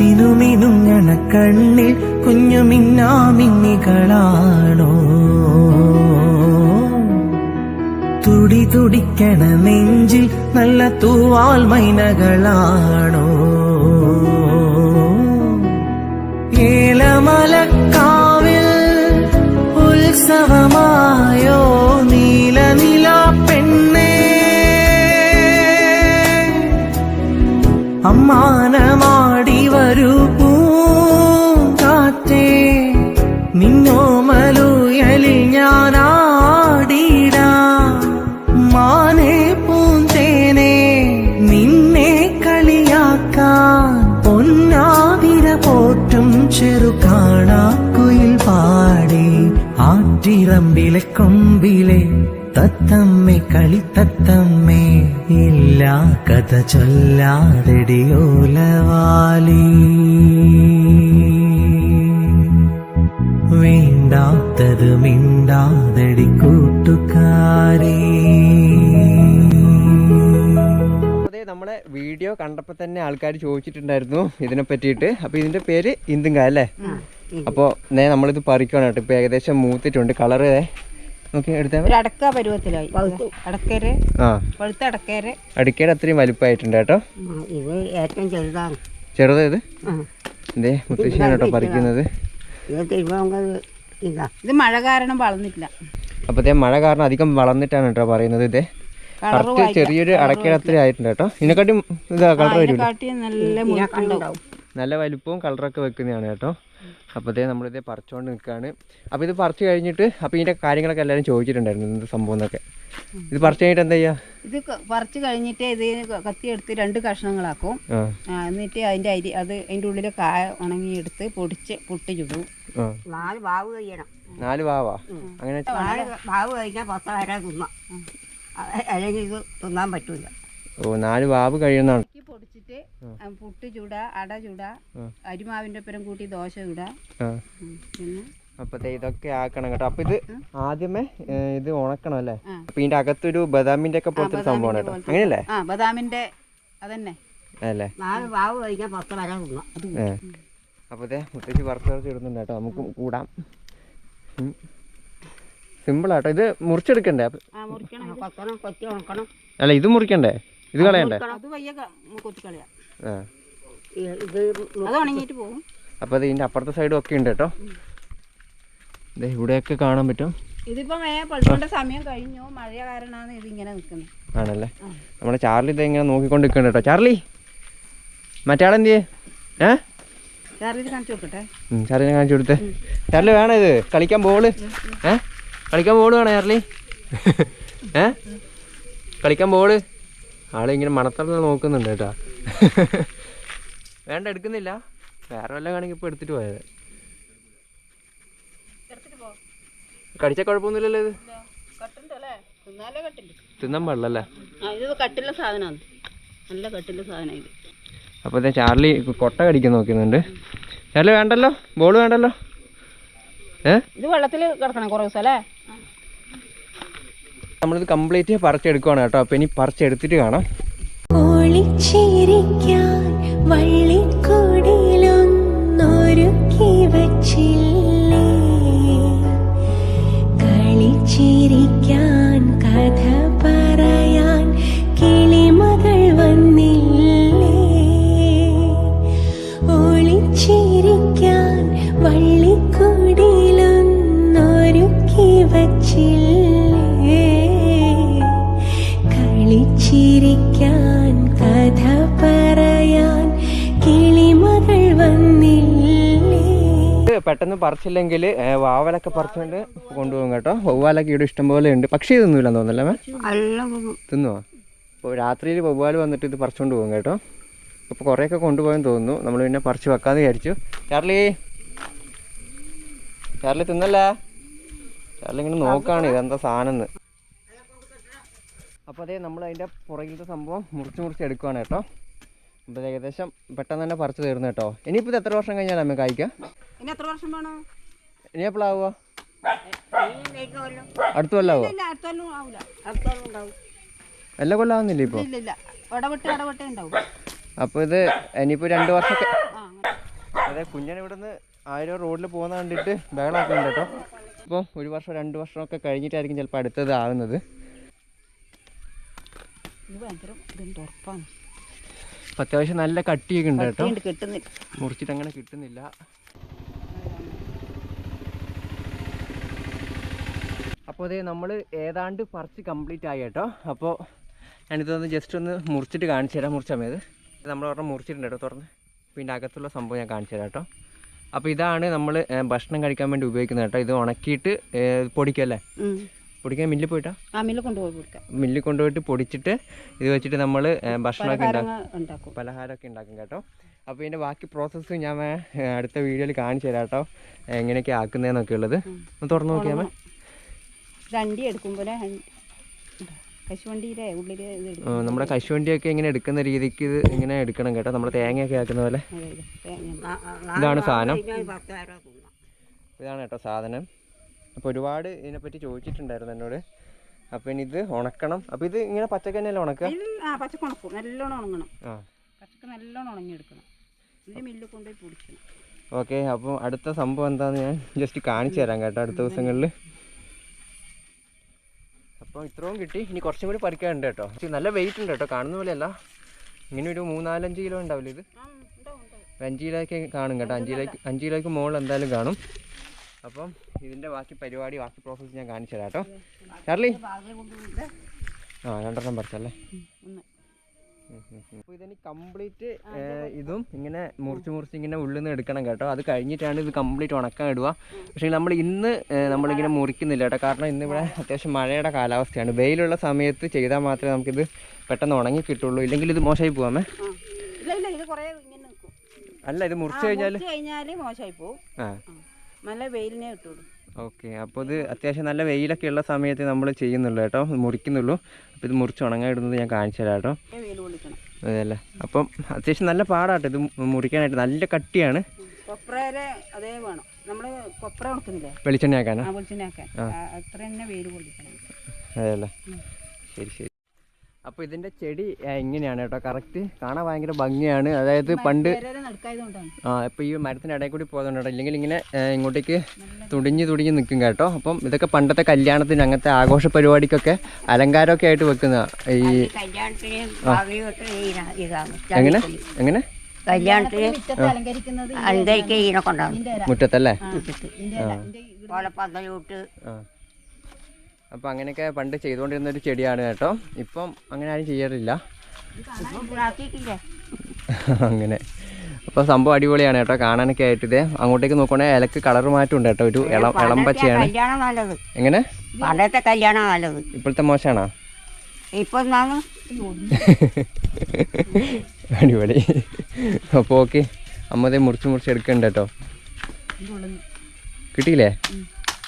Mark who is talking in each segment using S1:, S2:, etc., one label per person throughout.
S1: മിനുമിനുങ്ങണ കണ്ണിൽ കുഞ്ഞു മിന്നാമിന്നികളാണോ തുടി തുടിക്കണ നെഞ്ചിൽ നല്ല തൂവാൽ മൈനകളാണോ? ഏലമലക്കാവിൽ ഉത്സവമായോ നീലനില പെണ്ണേ? അമ്മാനമാടി പോറ്റും കുയിൽ പാടി ആറ്റിറമ്പിലെ കൊമ്പിലെ തത്തമ്മേ കളിത്തത്തമ്മേ ഇല്ല കഥ ചൊല്ലാതെടിയോലവാലി വേണ്ടാത്തത് മിണ്ടാതടി കൂട്ടുകാരേ.
S2: നമ്മളെ വീഡിയോ കണ്ടപ്പോൾ തന്നെ ആൾക്കാർ ചോദിച്ചിട്ടുണ്ടായിരുന്നു ഇതിനെ പറ്റിയിട്ട്. അപ്പോൾ ഇതിന്റെ പേര് ഇന്തുങ്ക അല്ലേ? അപ്പോൾ നേ നമ്മളിത് പറിക്കണം കേട്ടോ. ഇപ്പോൾ ഏകദേശം മൂത്തിട്ടുണ്ട്. കളറ് നോക്കി എടുത്താൽ
S3: ഒരു അടക്ക പരുവത്തിലായി. അടക്കര്
S2: ആ.
S3: പഴുത്ത അടക്കര്.
S2: അടിക്കയുടെ അത്രയും വലുപ്പമായിട്ടുണ്ട് കേട്ടോ.
S3: ഇത് ഏറ്റവും ചെറുതാണ്.
S2: ചെറുത് ഇത് മുത്തശ്ശിയാണ് കേട്ടോ പറിക്കുന്നത്.
S3: ഇത് മഴ കാരണം വളർന്നിട്ടില്ല.
S2: അപ്പോഴത്തേ മഴ കാരണം അധികം വളർന്നിട്ടാണ് കേട്ടോ പറയുന്നത് ഇതേ. കറക്റ്റ് ചെറിയൊരു അടക്കിടത്തിൽ ആയിട്ടുണ്ട് കേട്ടോ. ഇതിനെക്കാട്ടി ഇതാ കളർ
S3: നല്ല വലുപ്പവും
S2: നല്ല വലിപ്പവും കളറൊക്കെ വെക്കുന്നതാണ് കേട്ടോ. അപ്പോൾ ഇതേ നമ്മളിത് പറിച്ചുകൊണ്ട് നിൽക്കാണ് അപ്പോൾ ഇത് പറിച്ചു കഴിഞ്ഞിട്ട് അപ്പോൾ ഇതിന്റെ കാര്യങ്ങളൊക്കെ എല്ലാവരും ചോദിച്ചിട്ടുണ്ടായിരുന്നു എന്ത് സംഭവം എന്നൊക്കെ. ഇത് പറിച്ചു കഴിഞ്ഞിട്ട് എന്താ ചെയ്യുക
S3: ഇത് പറിച്ചു കഴിഞ്ഞിട്ട് ഇത് കത്തിയെടുത്ത് രണ്ട് കഷ്ണങ്ങളാക്കും. എന്നിട്ട് അതിന്റെ അരി അത് അതിന്റെ ഉള്ളിൽ കായ ഉണങ്ങിയെടുത്ത് പൊടിച്ച് പുട്ടി ചുടും
S4: നാല് വാവ് കഴിയണം.
S2: നാല് വാവാ? അങ്ങനെ
S4: നാല് വാവ് കഴിഞ്ഞാൽ പത്ത് വരെ തിന്നാം. അല്ലെങ്കിൽ ഇത് തിന്നാൻ പറ്റൂല.
S2: ഓ നാല് വാവ് കഴിയുന്നതാണ്.
S3: പൊടിച്ചിട്ട് പുട്ട് ചൂട അട ചൂട അരിമാവിന്റെ ഒപ്പരം കൂട്ടി ദോശ ചൂട. പിന്നെ?
S2: അപ്പത്തെ ഇതൊക്കെ ആക്കണം കേട്ടോ. അപ്പൊ ഇത് ആദ്യമേ ഇത് ഉണക്കണം അല്ലേ? അപ്പൊ ഇതിന്റെ അകത്തൊരു ബദാമിന്റെ ഒക്കെ പോലത്തെ സംഭവമാണ് കേട്ടോ. അങ്ങനെയല്ലേ?
S3: ആ ബദാമിന്റെ അതന്നെ.
S2: അല്ലേ? ഇതേ മുത്തശ്ശി വറുത്ത് വറുത്ത് ഇടുന്നുണ്ട് കേട്ടോ. നമുക്ക് കൂടാം. സിമ്പിളാട്ടോ ഇത് മുറിച്ചെടുക്കണ്ടേ?
S3: ഇത്.
S2: അല്ല ഇത് മുറിക്കണ്ടേ? ഇത് കളയണ്ടേ?
S4: ഇത്
S2: അപ്പോൾ അത് ഇതിന്റെ അപ്പുറത്തെ സൈഡും ഒക്കെ ഉണ്ട് കേട്ടോ. ദേ ഇവിടെയൊക്കെ കാണാൻ പറ്റും.
S3: ഇതിപ്പോ സമയം കഴിഞ്ഞു. മഴ കാരണമാണ് ഇതിങ്ങനെ നിൽക്കുന്നത്.
S2: ആണല്ലേ? നമ്മുടെ ചാർലി ഇത് ഇങ്ങനെ നോക്കിക്കൊണ്ട് നിൽക്കുന്നുണ്ട് കേട്ടോ. ചാർലി! മറ്റാളെന്ത് ചെയ്യേ ഏ?
S3: ചാർലി ഇത് കാണിച്ചു
S2: കൊടുക്കട്ടെ? ചാർലിനെ കാണിച്ചു കൊടുത്തേ. ചാർലി വേണം ഇത്? കളിക്കാൻ ബോൾ? ഏ? കളിക്കാൻ ബോൾ വേണോ ചാർലി ഏ? കളിക്കാൻ ബോൾ ആളിങ്ങനെ മണത്തറ നോക്കുന്നുണ്ട് കേട്ടോ. വേണ്ട എടുക്കുന്നില്ല. വേറെ വല്ല കാണെങ്കിൽ ഇപ്പോൾ എടുത്തിട്ട് പോയത്. കടിച്ച കുഴപ്പമൊന്നുമില്ലല്ലോ ഇത്? തിന്നാൻ പാടില്ലല്ലേ?
S3: കട്ടില്ല സാധനമാണ്. നല്ല കട്ടില്ല സാധനം ഇത്.
S2: അപ്പോൾ ചാർലി കൊട്ട കടിക്കാൻ നോക്കുന്നുണ്ട്. ചാർലി വേണ്ടല്ലോ? ബോൾ വേണ്ടല്ലോ? ഏ?
S3: ഇത് വെള്ളത്തിൽ കിടക്കണം കുറേ ദിവസം അല്ലേ?
S2: നമ്മളിത് കംപ്ലീറ്റ് പറിച്ചെടുക്കുവാണ് കേട്ടോ. അപ്പോൾ ഇനി പറിച്ചെടുത്തിട്ട് കാണാം.
S5: കളിച്ചിരിക്കാൻ കഥ പറയാൻ കിളിമകൾ
S2: പെട്ടെന്ന് പറിച്ചില്ലെങ്കിൽ വാവലൊക്കെ പറിച്ചുകൊണ്ട് കൊണ്ടുപോകും കേട്ടോ. വവ്വാലൊക്കെ ഇവിടെ ഇഷ്ടംപോലെ ഉണ്ട്. പക്ഷേ തിന്നൂലെന്ന് തോന്നുന്നല്ലേ മേ? തിന്നുവോ അപ്പോൾ രാത്രിയിൽ വവ്വാൽ വന്നിട്ട് ഇത് പറിച്ചുകൊണ്ട് പോകും കേട്ടോ. അപ്പോൾ കുറേയൊക്കെ കൊണ്ടുപോകാൻ തോന്നുന്നു. നമ്മൾ പിന്നെ പറിച്ച് വെക്കാമെന്ന് വിചാരിച്ചു. ചാർലി. ചാർലി തിന്നല്ലേ? ചാർലി ഇങ്ങനെ നോക്കുകയാണ് ഇതെന്താ സാധനം അപ്പോൾ അതേ നമ്മൾ അതിന്റെ പുറകിലത്തെ സംഭവം മുറിച്ച് മുറിച്ച് എടുക്കുവാണ് കേട്ടോ. അപ്പോൾ ഏകദേശം പെട്ടെന്ന് തന്നെ പറിച്ച് തീർന്നു കേട്ടോ. ഇനിയിപ്പോൾ ഇത് എത്ര വർഷം കഴിഞ്ഞാൽ നമുക്ക് കായ്ക്കാം?
S3: ഇനി എത്ര വർഷം വേണോ?
S2: ഇനി എപ്പോഴാവുക അടുത്ത കൊല്ലാവോ എല്ലാ കൊല്ലാവുന്നില്ല
S3: ഇപ്പൊ?
S2: അപ്പോൾ ഇത് ഇനിയിപ്പോ രണ്ട്
S3: അങ്ങനെ
S2: അതെ കുഞ്ഞൻ ഇവിടുന്ന് ആയിരം റോഡിൽ പോകുന്ന കണ്ടിട്ട് ബഹളമൊക്കെ ഉണ്ട് കേട്ടോ. ഇപ്പം ഒരു വർഷം രണ്ട് വർഷമൊക്കെ കഴിഞ്ഞിട്ടായിരിക്കും ചിലപ്പോൾ അടുത്തത് ആവുന്നത്. അത്യാവശ്യം നല്ല കട്ടിയൊക്കെ ഉണ്ട് കേട്ടോ. മുറിച്ചിട്ട് അങ്ങനെ കിട്ടുന്നില്ല. അപ്പോൾ അതേ നമ്മൾ ഏതാണ്ട് പറിച്ച് കംപ്ലീറ്റ് ആയി കേട്ടോ. അപ്പോൾ ഞാനിതൊന്ന് ജസ്റ്റ് ഒന്ന് മുറിച്ചിട്ട് കാണിച്ചു തരാം മുറിച്ച സമയത്ത് നമ്മൾ ഒരെണ്ണം മുറിച്ചിട്ടുണ്ട് കേട്ടോ തുറന്ന്. പിന്നെ അകത്തുള്ള സംഭവം ഞാൻ കാണിച്ചു തരാം കേട്ടോ. അപ്പോൾ ഇതാണ് നമ്മൾ ഭക്ഷണം കഴിക്കാൻ വേണ്ടി ഉപയോഗിക്കുന്നത് കേട്ടോ. ഇത് ഉണക്കിയിട്ട് പൊടിക്കല്ലേ പൊടിക്കാൻ മില്ലിൽ പോയിട്ടാ?
S3: ആ മില്ലിൽ കൊണ്ടുപോയി
S2: മില്ലിൽ കൊണ്ടുപോയിട്ട് പൊടിച്ചിട്ട് ഇത് വെച്ചിട്ട് നമ്മൾ ഭക്ഷണമൊക്കെ ഉണ്ടാക്കും. പലഹാരമൊക്കെ ഉണ്ടാക്കും കേട്ടോ. അപ്പോൾ ഇതിന്റെ ബാക്കി പ്രോസസ്സ് ഞാൻ അടുത്ത വീഡിയോയിൽ കാണിച്ചു തരാം കേട്ടോ. എങ്ങനെയൊക്കെ ആക്കുന്നതെന്നൊക്കെ ഉള്ളത് ഒന്ന് തുറന്നു നോക്കിയാൽ
S3: അണ്ടി എടുക്കുമ്പോൾ കശുവണ്ടിയിലെ ഉള്ളിൽ
S2: നമ്മുടെ കശുവണ്ടിയൊക്കെ ഇങ്ങനെ എടുക്കുന്ന രീതിക്ക് ഇത് ഇങ്ങനെ എടുക്കണം കേട്ടോ. നമ്മുടെ തേങ്ങയൊക്കെ ആക്കുന്ന പോലെ. ഇതാണ് സാധനം. ഇതാണ് കേട്ടോ സാധനം. അപ്പോൾ ഒരുപാട് ഇതിനെപ്പറ്റി ചോദിച്ചിട്ടുണ്ടായിരുന്നു എന്നോട്. അപ്പോൾ ഇനി ഇത് ഉണക്കണം. അപ്പോൾ ഇത് ഇങ്ങനെ പച്ചക്ക തന്നെയല്ലേ ഉണക്കുക?
S3: പച്ചക്ക് ഉണക്കും. നല്ലോണം ഉണങ്ങണം.
S2: ആ.
S3: പച്ചക്ക് നല്ലോണം ഉണങ്ങിയെടുക്കണം. മില്ലിൽ കൊണ്ടുപോയി പൊടിക്കണം.
S2: ഓക്കെ അപ്പോൾ അടുത്ത സംഭവം എന്താണെന്ന് ഞാൻ ജസ്റ്റ് കാണിച്ചു തരാം കേട്ടോ അടുത്ത ദിവസങ്ങളിൽ അപ്പോൾ ഇത്രയും കിട്ടി. ഇനി കുറച്ചും കൂടി പറിക്കാനുണ്ട് കേട്ടോ. നല്ല വെയിറ്റ് ഉണ്ട് കേട്ടോ. കാണുന്ന പോലെയല്ല. ഇങ്ങനെ ഒരു മൂന്നാലഞ്ച് കിലോ ഉണ്ടാവില്ല ഇത്? അഞ്ച് കിലോയ്ക്ക് കാണും കേട്ടോ. അഞ്ച് കിലോയ്ക്ക് അഞ്ച് കിലോയ്ക്ക് മുകളിൽ എന്തായാലും കാണും. അപ്പം ഇതിന്റെ ബാക്കി പരിപാടി ബാക്കി പ്രോസസ്സ് ഞാൻ കാണിച്ചു തരാം കേട്ടോ. ചാർലി ആ രണ്ടെണ്ണം പറിച്ചല്ലേ? അപ്പോൾ ഇതിന് കംപ്ലീറ്റ് ഇതും ഇങ്ങനെ മുറിച്ച് മുറിച്ച് ഇങ്ങനെ ഉള്ളിൽ നിന്ന് എടുക്കണം കേട്ടോ. അത് കഴിഞ്ഞിട്ടാണ് ഇത് കംപ്ലീറ്റ് ഉണക്കാൻ ഇടുക. പക്ഷേ നമ്മൾ ഇന്ന് നമ്മളിങ്ങനെ മുറിക്കുന്നില്ല കേട്ടോ. കാരണം ഇന്നിവിടെ അത്യാവശ്യം മഴയുടെ കാലാവസ്ഥയാണ്. വെയിലുള്ള സമയത്ത് ചെയ്താൽ മാത്രമേ നമുക്കിത് പെട്ടെന്ന് ഉണങ്ങി കിട്ടുള്ളൂ. ഇല്ലെങ്കിൽ ഇത് മോശമായി പോകാമേ
S3: നിൽക്കും.
S2: അല്ല ഇത് മുറിച്ച് കഴിഞ്ഞാൽ
S3: മോശമായി
S2: ആ.
S3: ആ. നല്ല വെയിലിനെ കിട്ടുള്ളൂ.
S2: ഓക്കെ. അപ്പോൾ ഇത് അത്യാവശ്യം നല്ല വെയിലൊക്കെ ഉള്ള സമയത്ത് നമ്മൾ ചെയ്യുന്നുള്ളൂ കേട്ടോ. മുറിക്കുന്നുള്ളൂ. അപ്പോൾ ഇത് മുറിച്ച് ഉണങ്ങായിടുന്നത് ഞാൻ കാണിച്ചു തരാം കേട്ടോ. അതെയല്ലേ? അപ്പം അത്യാവശ്യം നല്ല പാടാട്ടോ ഇത് മുറിക്കാനായിട്ട്. നല്ല കട്ടിയാണ്. വെളിച്ചെണ്ണയാക്കാനാ? അതെയല്ലേ? ശരി ശരി. അപ്പോൾ ഇതിന്റെ ചെടി എങ്ങനെയാണ് ഇങ്ങനെയാണ് കേട്ടോ. കറക്റ്റ് കാണാൻ ഭയങ്കര ഭംഗിയാണ്. അതായത് പണ്ട് ആ ഇപ്പോൾ ഈ മരത്തിന്റെ ഇടയിൽ കൂടി പോകുന്നുണ്ട് കേട്ടോ. ഇല്ലെങ്കിൽ ഇങ്ങനെ ഇങ്ങോട്ടേക്ക് തുടിഞ്ഞ് തുടിഞ്ഞ് നിൽക്കും കേട്ടോ. അപ്പം ഇതൊക്കെ പണ്ടത്തെ കല്യാണത്തിന് അങ്ങനത്തെ ആഘോഷ പരിപാടിക്കൊക്കെ അലങ്കാരമൊക്കെ ആയിട്ട് വെക്കുന്ന ഈ
S4: കല്യാണത്തിന് ഭാവി ഇതാണ്.
S2: എങ്ങനെ? എങ്ങനെ?
S4: കല്യാണത്തിന്
S2: മുറ്റത്തല്ലേ?
S4: ഓലപ്പന്തലോട്ട്.
S2: ആ. അപ്പോൾ അങ്ങനെയൊക്കെ പണ്ട് ചെയ്തുകൊണ്ടിരുന്ന ഒരു ചെടിയാണ് കേട്ടോ. ഇപ്പം അങ്ങനെ ആരും ചെയ്യാറില്ല. അങ്ങനെ. അപ്പോൾ സംഭവം അടിപൊളിയാണ് കേട്ടോ കാണാനൊക്കെ ആയിട്ട് ഇതേ അങ്ങോട്ടേക്ക് നോക്കുകയാണെങ്കിൽ ഇലക്ക് കളർ മാറ്റം ഉണ്ട് കേട്ടോ ഒരു ഇളം ഇളം പച്ചയാണ് എങ്ങനെ?
S4: പണ്ടത്തെ കല്യാണം നല്ലത്.
S2: ഇപ്പോഴത്തെ മോശമാണോ?
S4: ഇപ്പൊ
S2: അടിപൊളി. അപ്പോൾ ഓക്കെ അമ്മതേ മുറിച്ച് മുറിച്ച് എടുക്കണ്ട കേട്ടോ. കിട്ടിയില്ലേ?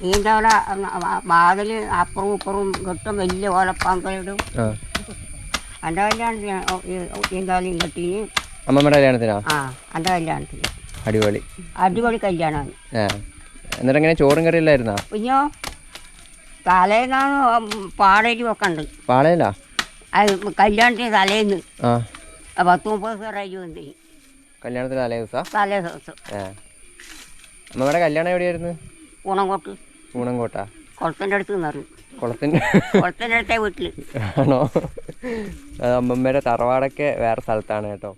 S4: അവിടെ വാതിൽ അപ്പുറവും ഇപ്പുറവും കെട്ടും വലിയ ഓലപ്പന്തലിടും
S2: ആ.
S4: എന്റെ കല്യാണത്തിന് ഈന്താലിയും കെട്ടീന്
S2: അമ്മമ്മയുടെ കല്യാണത്തിനാ?
S4: ആ എന്റെ കല്യാണത്തിന്.
S2: അടിപൊളി.
S4: അടിപൊളി കല്യാണമാണ്.
S2: എന്നിട്ട് എങ്ങനെ ചോറും കറി ഇല്ലായിരുന്നാ
S4: പിന്നോ തലേന്നാണ് പാടേരി
S2: പാളയല്ല
S4: അത് കല്യാണത്തിന് തലേന്ന്. പത്ത് മുപ്പത് ദിവസം വന്നു.
S2: കല്യാണത്തിന് തലേ ദിവസം?
S4: തലേ ദിവസം.
S2: അമ്മയുടെ കല്യാണം എവിടെയായിരുന്നു?
S4: ഊണംകോട്ട്
S2: ഊണംകോട്ട
S4: കുളത്തിന്റെ അടുത്ത് നിന്നു
S2: കുളത്തിന്റെ
S4: കുളത്തിന്റെ അടുത്തേ വീട്ടിൽ
S2: ആണോ? അത് അമ്മമ്മയുടെ തറവാടൊക്കെ വേറെ സ്ഥലത്താണ് കേട്ടോ.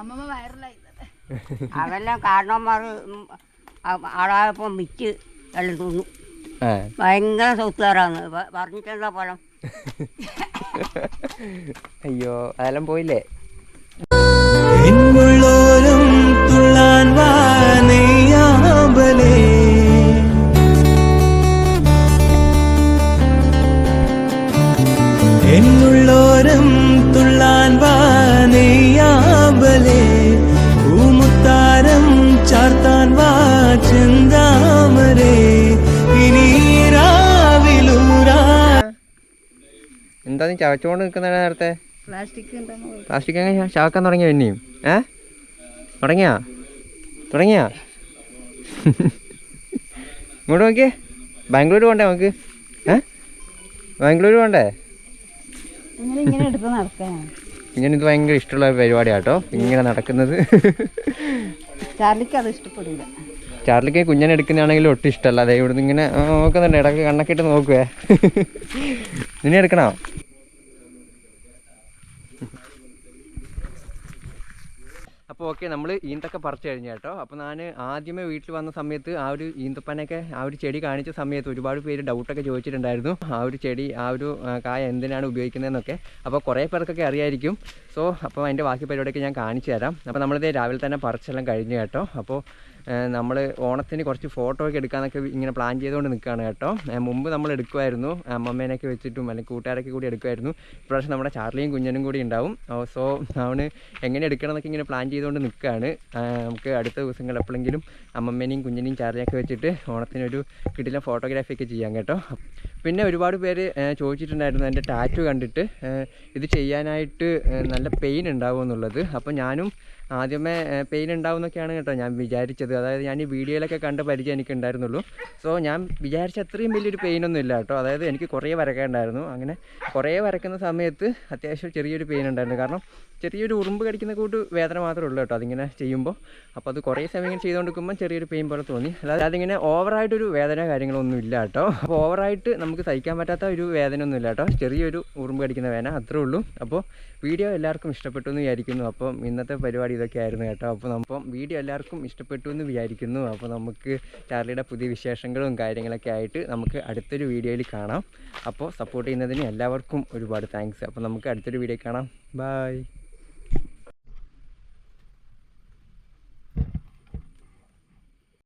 S3: അമ്മമ്മ വയറിലായി
S4: അതെല്ലാം കാരണവന്മാർ ആളായപ്പം വിറ്റ് എല്ലാം തിന്നു.
S2: ആ
S4: ഭയങ്കര സ്വത്തുകാരാണ്. പറഞ്ഞിട്ടെന്താ ഫലം?
S2: അയ്യോ അതെല്ലാം പോയില്ലേ? എന്താ നീ ചവച്ചുകൊണ്ട് നിൽക്കുന്ന നേരത്തെ?
S3: പ്ലാസ്റ്റിക്
S2: അങ്ങനെ ചാക്കാൻ തുടങ്ങിയ പിന്നെയും ഏ? തുടങ്ങിയാ? തുടങ്ങിയാ? ഇങ്ങോട്ട് നോക്കിയേ. ബാംഗ്ലൂർ പോണ്ടേ നമുക്ക്? ഏ? ബാംഗ്ലൂർ പോണ്ടേ?
S3: ഇങ്ങനെ
S2: ഇത് ഭയങ്കര ഇഷ്ടമുള്ള പരിപാടിയാട്ടോ. കേട്ടോ ഇങ്ങനെ നടക്കുന്നത്.
S3: ചാർലിക്ക് അത് ഇഷ്ടപ്പെടില്ല.
S2: ചാർലിക്ക് കുഞ്ഞനെ എടുക്കുന്നതാണെങ്കിലും ഒട്ടും ഇഷ്ടമല്ല. അതെ ഇവിടുന്ന് ഇങ്ങനെ നോക്കുന്നുണ്ട്. ഇടയ്ക്ക് കണ്ണൊക്കെ ഇട്ട് നോക്കുവേ. നിന്നെ എടുക്കണോ? അപ്പോൾ ഓക്കെ നമ്മൾ ഈന്തൊക്കെ പറിച്ചു കഴിഞ്ഞു കേട്ടോ. അപ്പോൾ ഞാൻ ആദ്യമേ വീട്ടിൽ വന്ന സമയത്ത് ആ ഒരു ഈന്തപ്പനൊക്കെ ആ ഒരു ചെടി കാണിച്ച സമയത്ത് ഒരുപാട് പേര് ഡൗട്ടൊക്കെ ചോദിച്ചിട്ടുണ്ടായിരുന്നു. ആ ഒരു ചെടി ആ ഒരു കായ എന്തിനാണ് ഉപയോഗിക്കുന്നതെന്നൊക്കെ. അപ്പോൾ കുറേ പേർക്കൊക്കെ അറിയായിരിക്കും. സോ അപ്പോൾ അതിന്റെ ബാക്കി പരിപാടിയൊക്കെ ഞാൻ കാണിച്ചു തരാം. അപ്പോൾ നമ്മളിത് രാവിലെ തന്നെ പറിച്ചെല്ലാം കഴിഞ്ഞു കേട്ടോ. അപ്പോൾ നമ്മൾ ഓണത്തിന് കുറച്ച് ഫോട്ടോ ഒക്കെ എടുക്കാനൊക്കെ ഇങ്ങനെ പ്ലാൻ ചെയ്തുകൊണ്ട് നിൽക്കുകയാണ് കേട്ടോ. മുമ്പ് നമ്മൾ എടുക്കുമായിരുന്നു അമ്മമ്മേനൊക്കെ വെച്ചിട്ടും അല്ലെങ്കിൽ കൂട്ടുകാരൊക്കെ കൂടി എടുക്കുമായിരുന്നു ഇപ്രാവശ്യം നമ്മുടെ ചാർലിയും കുഞ്ഞനും കൂടി ഉണ്ടാവും. സോ അവന് എങ്ങനെ എടുക്കണം എന്നൊക്കെ ഇങ്ങനെ പ്ലാൻ ചെയ്തുകൊണ്ട് നിൽക്കുകയാണ് നമുക്ക് അടുത്ത ദിവസങ്ങൾ എപ്പോഴെങ്കിലും അമ്മമ്മേനെയും കുഞ്ഞിനെയും ചാർലിയൊക്കെ വെച്ചിട്ട് ഓണത്തിനൊരു കിടിലൻ ഫോട്ടോഗ്രാഫി ഒക്കെ ചെയ്യാം കേട്ടോ. പിന്നെ ഒരുപാട് പേര് ചോദിച്ചിട്ടുണ്ടായിരുന്നു എന്റെ ടാറ്റു കണ്ടിട്ട് ഇത് ചെയ്യാനായിട്ട് നല്ല പെയിൻ ഉണ്ടാവും എന്നുള്ളത് അപ്പോൾ ഞാനും ആദ്യമേ പെയിൻ ഉണ്ടാവുമെന്നൊക്കെയാണ് കേട്ടോ ഞാൻ വിചാരിച്ചത്. അതായത് ഞാൻ ഈ വീഡിയോയിലൊക്കെ കണ്ട് പരിചയം എനിക്ക് ഉണ്ടായിരുന്നുള്ളൂ സോ ഞാൻ വിചാരിച്ച അത്രയും വലിയൊരു പെയിനൊന്നും ഇല്ല കേട്ടോ. അതായത് എനിക്ക് കുറേ വരയ്ക്കാനുണ്ടായിരുന്നു അങ്ങനെ കുറേ വരയ്ക്കുന്ന സമയത്ത് അത്യാവശ്യം ചെറിയൊരു പെയിൻ ഉണ്ടായിരുന്നു കാരണം ചെറിയൊരു ഉറുമ്പ് കടിക്കുന്ന കൂട്ട് വേദന മാത്രമേ ഉള്ളൂ കേട്ടോ അതിങ്ങനെ ചെയ്യുമ്പോൾ. അപ്പോൾ അത് കുറേ സമയം ഇങ്ങനെ ചെയ്തുകൊണ്ടിരിക്കുമ്പോൾ ചെറിയൊരു പെയിൻ പോലെ തോന്നി. അല്ലാതെ അതിങ്ങനെ ഓവറായിട്ടൊരു വേദന കാര്യങ്ങളൊന്നും ഇല്ല കേട്ടോ. അപ്പോൾ ഓവറായിട്ട് നമുക്ക് സഹിക്കാൻ പറ്റാത്ത ഒരു വേദന ഒന്നും ഇല്ല കേട്ടോ. ചെറിയൊരു ഉറുമ്പ് കടിക്കുന്ന വേദന അത്രേ ഉള്ളൂ. അപ്പോൾ വീഡിയോ എല്ലാവർക്കും ഇഷ്ടപ്പെട്ടു എന്ന് വിചാരിക്കുന്നു. അപ്പം ഇന്നത്തെ പരിപാടി ഇതൊക്കെ ആയിരുന്നു കേട്ടോ. അപ്പോൾ നമ്മൾ വീഡിയോ എല്ലാവർക്കും ഇഷ്ടപ്പെട്ടു എന്ന് വിചാരിക്കുന്നു. അപ്പോൾ നമുക്ക് ചാർലിയുടെ പുതിയ വിശേഷങ്ങളും കാര്യങ്ങളൊക്കെ ആയിട്ട് നമുക്ക് അടുത്തൊരു വീഡിയോയിൽ കാണാം. അപ്പോൾ സപ്പോർട്ട് ചെയ്യുന്നതിന് എല്ലാവർക്കും ഒരുപാട് താങ്ക്സ് അപ്പോൾ നമുക്ക് അടുത്തൊരു വീഡിയോ കാണാം. ബൈ